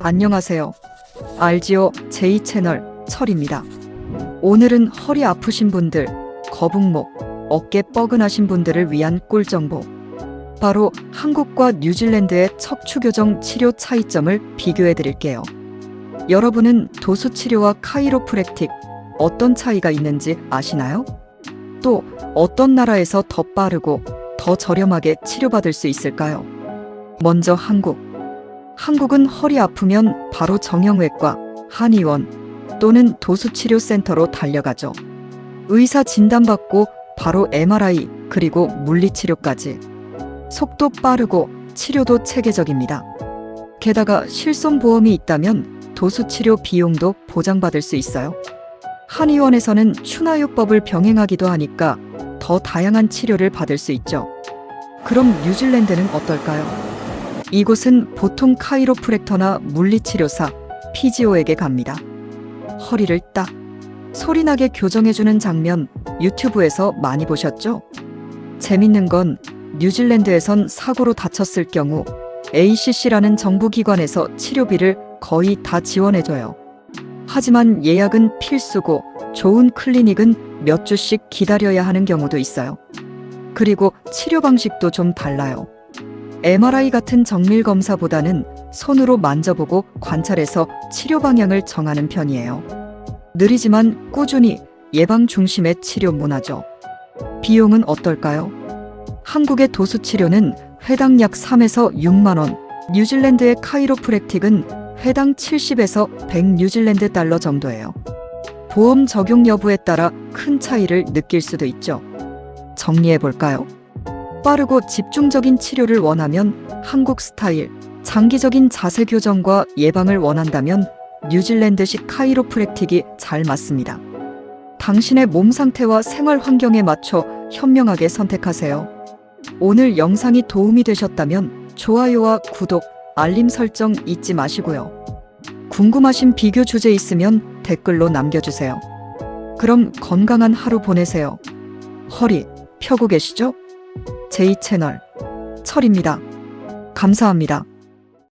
안녕하세요. 알지오 J채널 철입니다. 오늘은 허리 아프신 분들, 거북목, 어깨 뻐근하신 분들을 위한 꿀정보. 바로 한국과 뉴질랜드의 척추 교정 치료 차이점을 비교해 드릴게요. 여러분은 도수 치료와 카이로프랙틱 어떤 차이가 있는지 아시나요? 또 어떤 나라에서 더 빠르고 더 저렴하게 치료받을 수 있을까요? 먼저 한국. 한국은 허리 아프면 바로 정형외과, 한의원 또는 도수치료센터로 달려가죠. 의사 진단받고 바로 MRI 그리고 물리치료까지. 속도 빠르고 치료도 체계적입니다. 게다가 실손보험이 있다면 도수치료 비용도 보장받을 수 있어요. 한의원에서는 추나요법을 병행하기도 하니까 더 다양한 치료를 받을 수 있죠. 그럼 뉴질랜드는 어떨까요? 이곳은 보통 카이로프랙터나 물리치료사, 피지오에게 갑니다. 허리를 딱 소리나게 교정해주는 장면 유튜브에서 많이 보셨죠? 재밌는 건 뉴질랜드에선 사고로 다쳤을 경우 ACC라는 정부기관에서 치료비를 거의 다 지원해줘요. 하지만 예약은 필수고 좋은 클리닉은 몇 주씩 기다려야 하는 경우도 있어요. 그리고 치료 방식도 좀 달라요. MRI 같은 정밀 검사보다는 손으로 만져보고 관찰해서 치료 방향을 정하는 편이에요. 느리지만 꾸준히 예방 중심의 치료 문화죠. 비용은 어떨까요? 한국의 도수 치료는 회당 약 3에서 6만 원, 뉴질랜드의 카이로프랙틱은 회당 70에서 100 뉴질랜드 달러 정도예요. 보험 적용 여부에 따라 큰 차이를 느낄 수도 있죠. 정리해 볼까요? 빠르고 집중적인 치료를 원하면 한국 스타일, 장기적인 자세 교정과 예방을 원한다면 뉴질랜드식 카이로프랙틱이 잘 맞습니다. 당신의 몸 상태와 생활 환경에 맞춰 현명하게 선택하세요. 오늘 영상이 도움이 되셨다면 좋아요와 구독, 알림 설정 잊지 마시고요. 궁금하신 비교 주제 있으면 댓글로 남겨주세요. 그럼 건강한 하루 보내세요. 허리 펴고 계시죠? J채널 철입니다. 감사합니다.